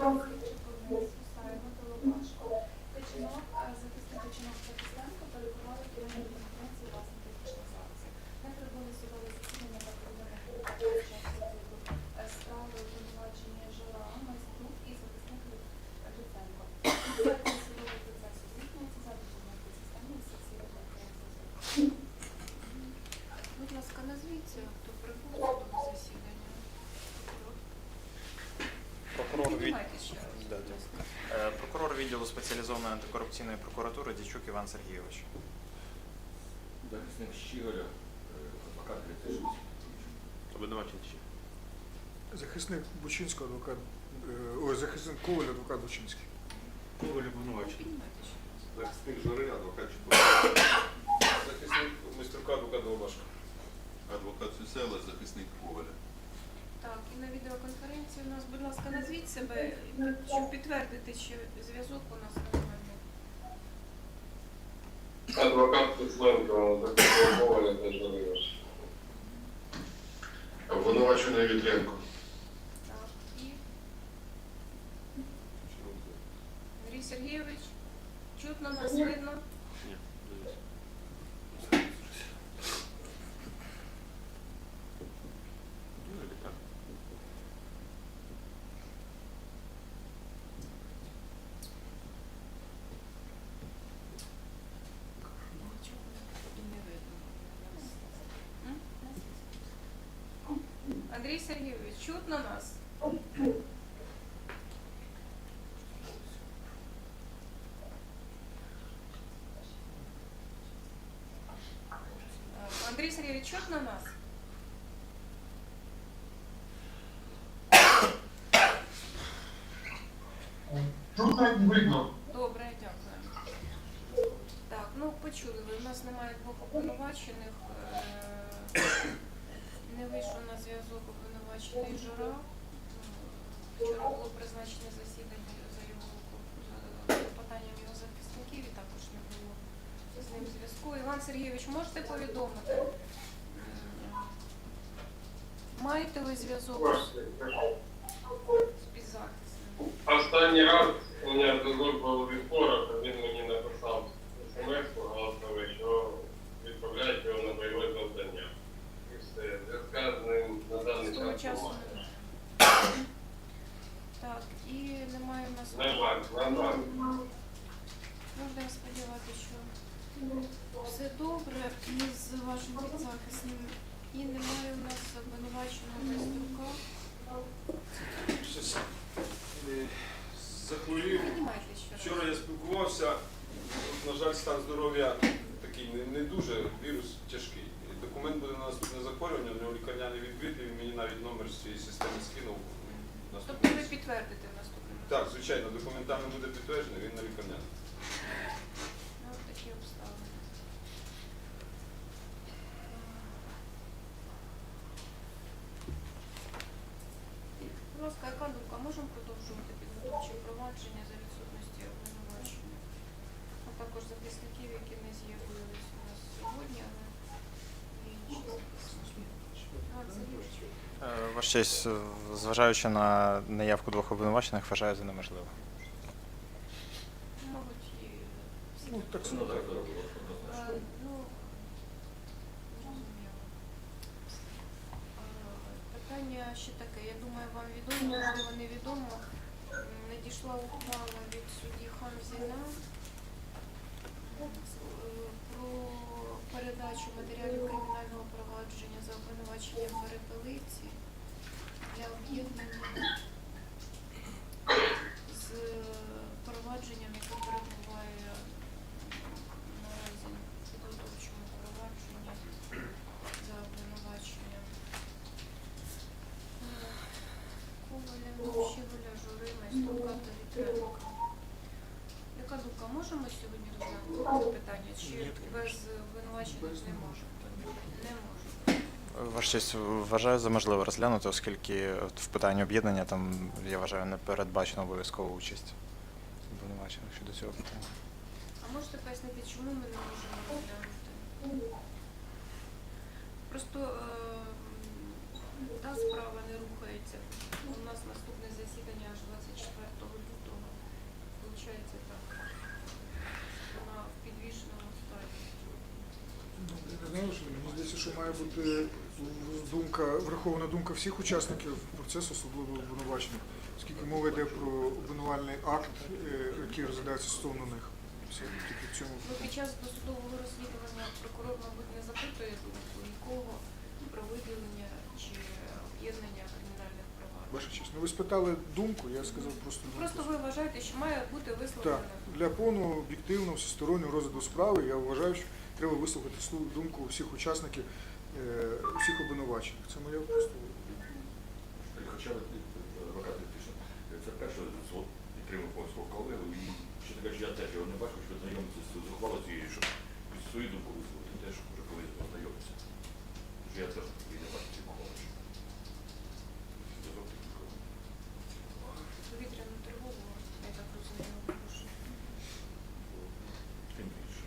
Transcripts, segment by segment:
좀 спеціалізованої антикорупційної прокуратури Дячук Іван Сергійович. Захисник Щіголя, е, адвокат Грицишин. Обвинувачений. Захисник Бучинського адвокат, е, ой, захисник Коваль, адвокат Бучинський. Коваль обвинувачений. Захисник Жори, адвокат Чепурак. Захисник Майструка, адвокат Долбашко. Адвокат Сюсела, захисник Коваля. Так, і на відеоконференції у нас, будь ласка, назвіть себе, щоб підтвердити, що зв'язок у нас нормальний. Адвокат Куцленко, Коваля теж Володимирович. Обвинувачений Вітренко. Так, і Андрій Сергійович, чутно нас видно. Андрій Сергійович, чутно нас? Е, Андрій Сергійович, чутно нас? Тут навіть видно. Добре, дякую. Так, ну почули ви. У нас немає двох обвинувачених. обвинувачений Жора. М, Вчора було призначене засідання за його за клопотанням його захисників і також не було з ним зв'язку. Іван Сергійович, можете повідомити? Маєте ви зв'язок з підзахисним? Останній раз у мене зв'язок був вівторок, а він мені написав смс голосовий, що відправляють його на бойове завдання. І все. Зв'язка з ним на даний З того час часу немає. немає. Так, і немає в нас. На жаль. Можна сподіватися, що все добре із вашим підзахисним. І немає у нас обвинуваченого Майструка. Щось, е, захворів. Піднімайте ще раз. Вчора я спілкувався. На жаль, стан здоров'я такий не, не дуже, вірус тяжкий. Документ буде на наступне захворювання, у нього лікарняний відбит, і він мені навіть номер з цієї системи скинув. Тобто ви підтвердите в наступному. Так, звичайно, документально буде підтверджений, він на лікарня. Ну, такі обставини. Будь ласка, яка думка? Можемо продовжувати підготовче провадження за відсутності обвинувачення? А також захисників, які не з'явились у нас сьогодні, але є інші захисники. Іван Сергійович, Е, Ваш честь, е, зважаючи на наявку двох обвинувачених, вважаю за неможливо. мабуть, і всі Ну, так було Е. Ну. Е, Питання ще таке. Я думаю, вам відомо, можливо, невідомо. Надійшла ухвала від судді Хамзіна про передачу матеріалів кримінального провадження за обвинуваченням перепелиці для об'єднання з провадженням, яке перебуває щось вважаю за можливе розглянути, оскільки в питанні об'єднання там, я вважаю, не передбачено обов'язково участь. Обвинувачених щодо цього питання. А можете пояснити, чому ми не можемо розглянути? Просто е, та справа не рухається. У нас наступне засідання аж 24 лютого. Виходить, так. Вона в підвішеному стані. Ну, я не знаю, що мені здається, що має бути думка, врахована думка всіх учасників процесу судового обвинувачення, оскільки мова йде про обвинувальний акт, е, який розглядається стосовно них. Все, тільки в цьому. Ну, під час досудового розслідування прокурор, мабуть, не запитує думку нікого про виділення чи об'єднання кримінальних проваджень. Ваша честь, ну ви спитали думку, я сказав просто думку. Просто ви вважаєте, що має бути Так, для повного об'єктивного всестороннього розгляду справи я вважаю, що треба вислухати слу- думку всіх учасників, всіх обвинувачених. Це моя просто. Хоча е, адвокат пише, це перше суд підтримав свого колегу, і що таке, що я теж його не бачив, що знайомитися з ухвалою цією, щоб свою думку висловити, теж вже колись познайомитися. Що я теж не бачив ці повітряну тривогу, я так розумію, порушує. Тим більше.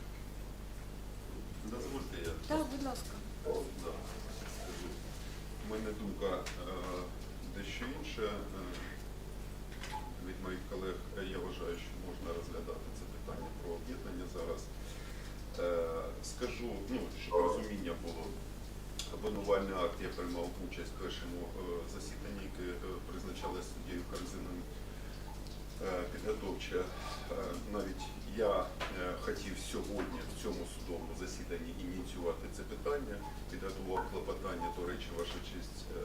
Дозвольте я Так, будь ласка. У мене думка е, дещо інша. Е, Від моїх колег е, я вважаю, що можна розглядати це питання про об'єднання зараз. Скажу, ну, щоб розуміння було. Обвинувальний акт я приймав участь в першому засіданні, яке призначалось суддєю Корзином е, підготовче. Навіть я хотів сьогодні в цьому судовому засіданні ініціювати це питання, підготував клопотання, до речі, ваша честь е,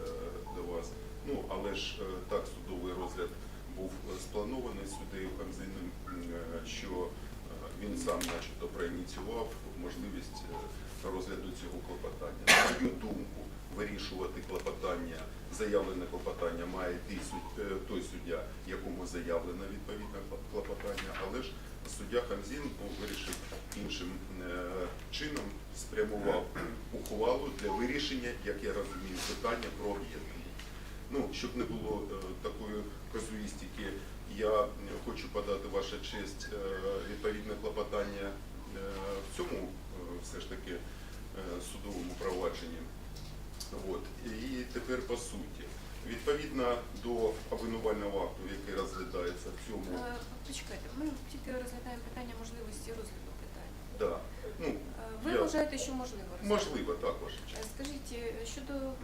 до вас. Ну, але ж е, так судовий розгляд був е, спланований суддею Хамзином, е, що він сам начебто проініціював можливість розгляду цього клопотання. На мою думку, вирішувати клопотання, заявлене клопотання має той суддя, якому заявлено відповідне клопотання, але ж суддя Хамзін вирішив іншим е, чином, спрямував ухвалу для вирішення, як я розумію, питання про об'єднання. Ну, щоб не було е, такої казуїстики, я хочу подати ваша честь е, відповідне клопотання в цьому все ж таки судовому провадженні. От. І тепер по суті. Відповідно до обвинувального акту, який розглядається в цьому, Е, Почекайте, ми тільки розглядаємо питання можливості розгляду питання. да, ну, Е, Ви Я- вважаєте, що можливо розглядати? можливо, так, ваша Е. Скажіть, е, щодо м,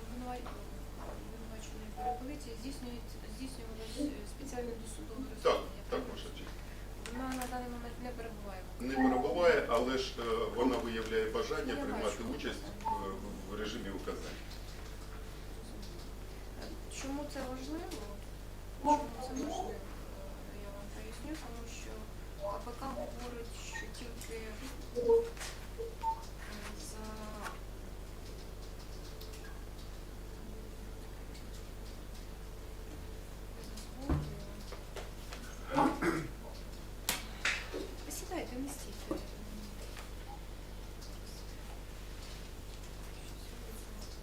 обвинува- обвинуваченої перепелиці здійснюється здійснювалось е, спеціальне досудове Так, розслідування? так, правильно? ваша честь. Вона на даний момент не перебуває. в Не перебуває, але ж е, вона виявляє бажання Я приймати бачу. участь е, в режимі указань. Чому це важливо? Чому це важливо? Е, Я вам поясню, тому що КПК говорить, що тільки е, за за згодою. Сідайте, не стійте.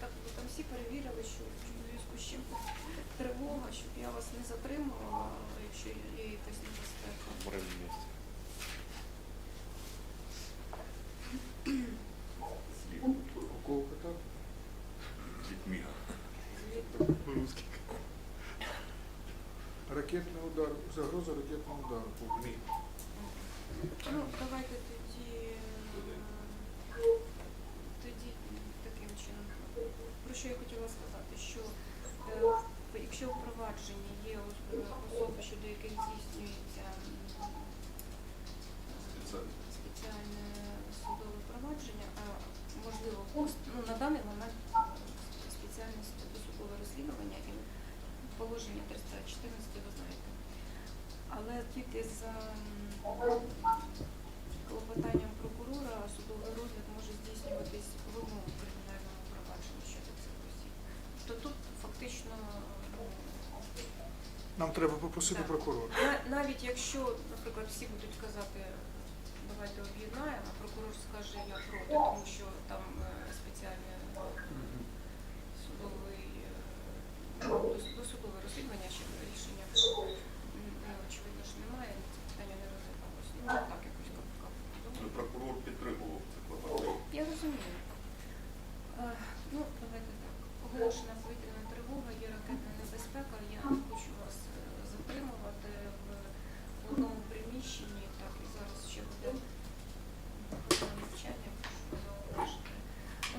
Так, ви там всі перевірили, що в зв'язку з чим тривога, щоб я вас не затримувала, якщо є якась небезпека. Моральне місце. Слід. У кого так? Дітьми. Русський. Ракетний удар, загроза ракетного удару. Мі. Ну, давайте тоді, е, тоді таким чином. Про що я хотіла сказати, що е, якщо у провадженні є ос- е, особи, щодо яких здійснюється м, Спеціально. спеціальне судове провадження, а можливо, пост- ну, на даний момент е, спеціальне судове розслідування і положення 314 ви знаєте. Але тільки за м, клопотанням прокурора судовий розгляд може здійснюватись в одному кримінальному провадженні щодо цих осіб. То тут фактично ну, Нам треба попросити Так. прокурора. на- навіть якщо, наприклад, всі будуть казати, давайте об'єднаємо, а прокурор скаже я проти, тому що там е, спеціальне судовий е, досудове розслідування ще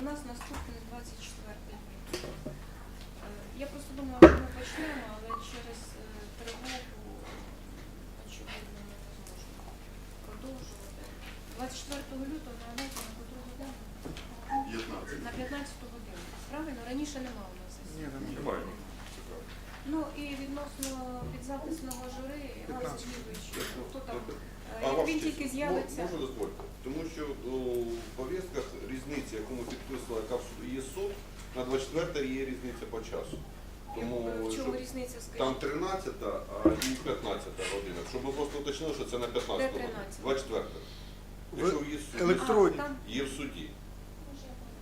у нас наступний 24-й. Е, я просто думала, що ми почнемо, але через е, тривогу, очевидно, не можна продовжувати. 24 лютого на анонсі на котру годину? На 15 годину. Правильно? Раніше немає у нас сесії. Немає. Ну і відносно підзаписного жури, Іван Сергійович, хто там? Е, А Як він тільки з'явиться. Можу дозвольте. Тому що у повістках різниця, яку ми підписували, яка є суд, на 24 є різниця по часу. Тому в чому щоб різниця, скажіть? там 13 а і 15 година. Щоб ми просто уточнили, що це на 15 Де годину. 13? 24. Якщо є в суді, електронні. А, там є в суді.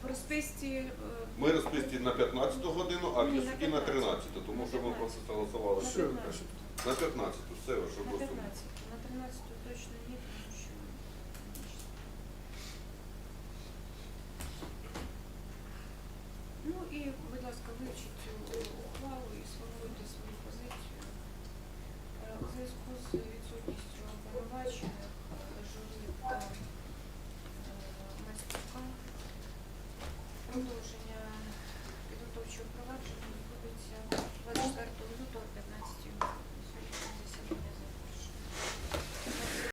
в розписці е, Ми розписані на 15 годину, а Ні, в на суді на 13, тому що ми 15. просто согласували. на Все, 15. На 15, все, ваше На просто. 15. На 13 точно ні, тому що. Ну і, будь ласка, вивчіть. Е,